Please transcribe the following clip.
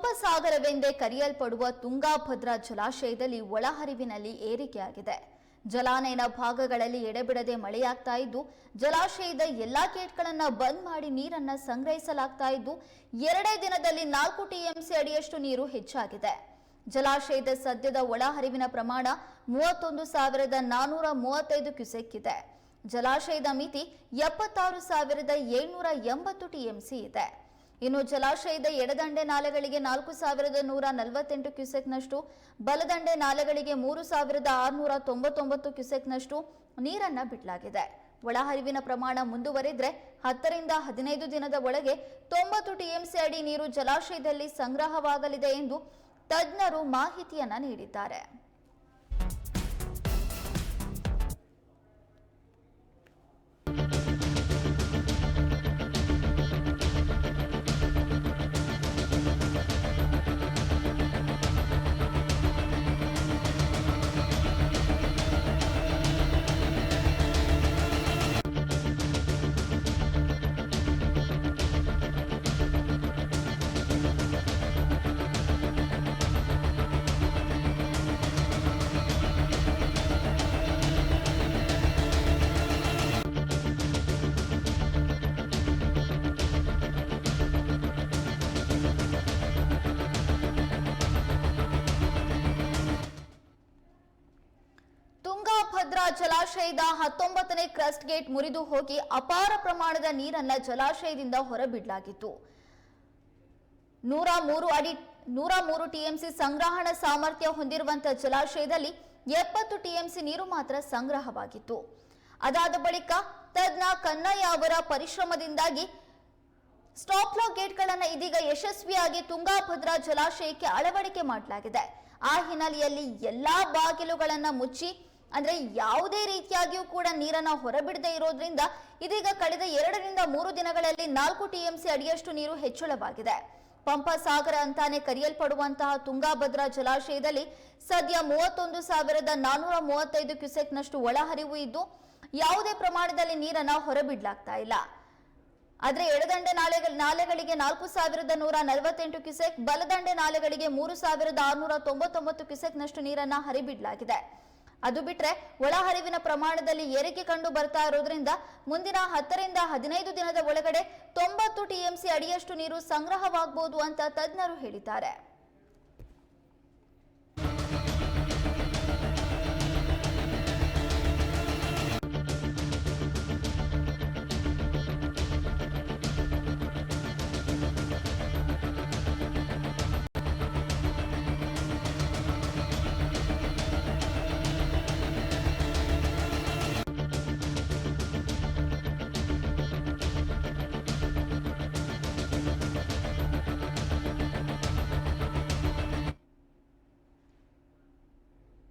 ಪಂಪಸಾಗರವೆಂದೇ ಕರೆಯಲ್ಪಡುವ ತುಂಗಾಭದ್ರಾ ಜಲಾಶಯದಲ್ಲಿ ಒಳಹರಿವಿನಲ್ಲಿ ಏರಿಕೆಯಾಗಿದೆ. ಜಲಾನಯನ ಭಾಗಗಳಲ್ಲಿ ಎಡೆಬಿಡದೆ ಮಳೆಯಾಗ್ತಾ ಇದ್ದು, ಜಲಾಶಯದ ಎಲ್ಲಾ ಗೇಟ್ಗಳನ್ನ ಬಂದ್ ಮಾಡಿ ನೀರನ್ನ ಸಂಗ್ರಹಿಸಲಾಗ್ತಾ ಇದ್ದು, ಎರಡೇ ದಿನದಲ್ಲಿ ನಾಲ್ಕು ಟಿಎಂಸಿ ಅಡಿಯಷ್ಟು ನೀರು ಹೆಚ್ಚಾಗಿದೆ. ಜಲಾಶಯದ ಸದ್ಯದ ಒಳಹರಿವಿನ ಪ್ರಮಾಣ ಮೂವತ್ತೊಂದು ಸಾವಿರದ ನಾನೂರ ಮೂವತ್ತೈದು ಕ್ಯುಸೆಕ್ ಇದೆ. ಜಲಾಶಯದ ಮಿತಿ ಎಪ್ಪತ್ತಾರು ಸಾವಿರದ ಏಳ್ನೂರ ಎಂಬತ್ತು ಟಿಎಂಸಿ ಇದೆ. ಇನ್ನು ಜಲಾಶಯದ ಎಡದಂಡೆ ನಾಲೆಗಳಿಗೆ ನಾಲ್ಕು ಸಾವಿರದ ನೂರ ನಲವತ್ತೆಂಟು ಕ್ಯುಸೆಕ್ನಷ್ಟು, ಬಲದಂಡೆ ನಾಲೆಗಳಿಗೆ ಮೂರು ಸಾವಿರದ ಆರುನೂರ ತೊಂಬತ್ತೊಂಬತ್ತು ಕ್ಯುಸೆಕ್ನಷ್ಟು ನೀರನ್ನು ಬಿಡಲಾಗಿದೆ. ಒಳಹರಿವಿನ ಪ್ರಮಾಣ ಮುಂದುವರಿದ್ರೆ ಹತ್ತರಿಂದ ಹದಿನೈದು ದಿನದ ಒಳಗೆ ತೊಂಬತ್ತು ಟಿಎಂಸಿ ಅಡಿ ನೀರು ಜಲಾಶಯದಲ್ಲಿ ಸಂಗ್ರಹವಾಗಲಿದೆ ಎಂದು ತಜ್ಞರು ಮಾಹಿತಿಯನ್ನ ನೀಡಿದ್ದಾರೆ. ತುಂಗಾಭದ್ರಾ ಜಲಾಶಯದ ಹತ್ತೊಂಬತ್ತನೇ ಕ್ರಸ್ಟ್ ಗೇಟ್ ಮುರಿದು ಹೋಗಿ ಅಪಾರ ಪ್ರಮಾಣದ ನೀರನ್ನ ಜಲಾಶಯದಿಂದ ಹೊರಬಿಡಲಾಗಿತ್ತು. ನೂರ ಮೂರು ಅಡಿ, ನೂರ ಮೂರು ಟಿಎಂಸಿ ಸಂಗ್ರಹಣ ಸಾಮರ್ಥ್ಯ ಹೊಂದಿರುವಂತಹ ಜಲಾಶಯದಲ್ಲಿ ಎಪ್ಪತ್ತು ಟಿಎಂಸಿ ನೀರು ಮಾತ್ರ ಸಂಗ್ರಹವಾಗಿತ್ತು. ಅದಾದ ಬಳಿಕ ತಜ್ಞ ಕನ್ನಯ್ಯ ಅವರ ಪರಿಶ್ರಮದಿಂದಾಗಿ ಸ್ಟಾಪ್ ಲಾಕ್ ಗೇಟ್ಗಳನ್ನು ಇದೀಗ ಯಶಸ್ವಿಯಾಗಿ ತುಂಗಾಭದ್ರಾ ಜಲಾಶಯಕ್ಕೆ ಅಳವಡಿಕೆ ಮಾಡಲಾಗಿದೆ. ಆ ಹಿನ್ನೆಲೆಯಲ್ಲಿ ಎಲ್ಲಾ ಬಾಗಿಲುಗಳನ್ನು ಮುಚ್ಚಿ ಅಂದ್ರೆ ಯಾವುದೇ ರೀತಿಯಾಗಿಯೂ ಕೂಡ ನೀರನ್ನ ಹೊರಬಿಡದೆ ಇರೋದ್ರಿಂದ ಇದೀಗ ಕಳೆದ ಎರಡರಿಂದ ಮೂರು ದಿನಗಳಲ್ಲಿ ನಾಲ್ಕು ಟಿಎಂಸಿ ಅಡಿಯಷ್ಟು ನೀರು ಹೆಚ್ಚಳವಾಗಿದೆ. ಪಂಪಸಾಗರ ಅಂತಾನೆ ಕರೆಯಲ್ಪಡುವಂತಹ ತುಂಗಾಭದ್ರಾ ಜಲಾಶಯದಲ್ಲಿ ಸದ್ಯ ಮೂವತ್ತೊಂದು ಸಾವಿರದ ನಾನೂರ ಮೂವತ್ತೈದು ಕ್ಯುಸೆಕ್ನಷ್ಟು ಒಳಹರಿವು ಇದ್ದು, ಯಾವುದೇ ಪ್ರಮಾಣದಲ್ಲಿ ನೀರನ್ನ ಹೊರಬಿಡ್ಲಾಗ್ತಾ ಇಲ್ಲ. ಆದ್ರೆ ಎಡದಂಡೆ ನಾಲೆ ನಾಲೆಗಳಿಗೆ ನಾಲ್ಕು ಸಾವಿರದ ನೂರ ನಲವತ್ತೆಂಟು ಕ್ಯುಸೆಕ್ ಬಲದಂಡೆ ನಾಲೆಗಳಿಗೆ ಮೂರು ಸಾವಿರದ ಆರುನೂರ ತೊಂಬತ್ತೊಂಬತ್ತು ಕ್ಯುಸೆಕ್ನಷ್ಟು ನೀರನ್ನ ಹರಿಬಿಡ್ಲಾಗಿದೆ. ಅದು ಬಿಟ್ರೆ ಒಳಹರಿವಿನ ಪ್ರಮಾಣದಲ್ಲಿ ಏರಿಕೆ ಕಂಡು ಬರ್ತಾ ಇರೋದ್ರಿಂದ ಮುಂದಿನ ಹತ್ತರಿಂದ ಹದಿನೈದು ದಿನದ ಒಳಗಡೆ ತೊಂಬತ್ತು ಟಿಎಂಸಿ ಅಡಿಯಷ್ಟು ನೀರು ಸಂಗ್ರಹವಾಗಬಹುದು ಅಂತ ತಜ್ಞರು ಹೇಳಿದ್ದಾರೆ.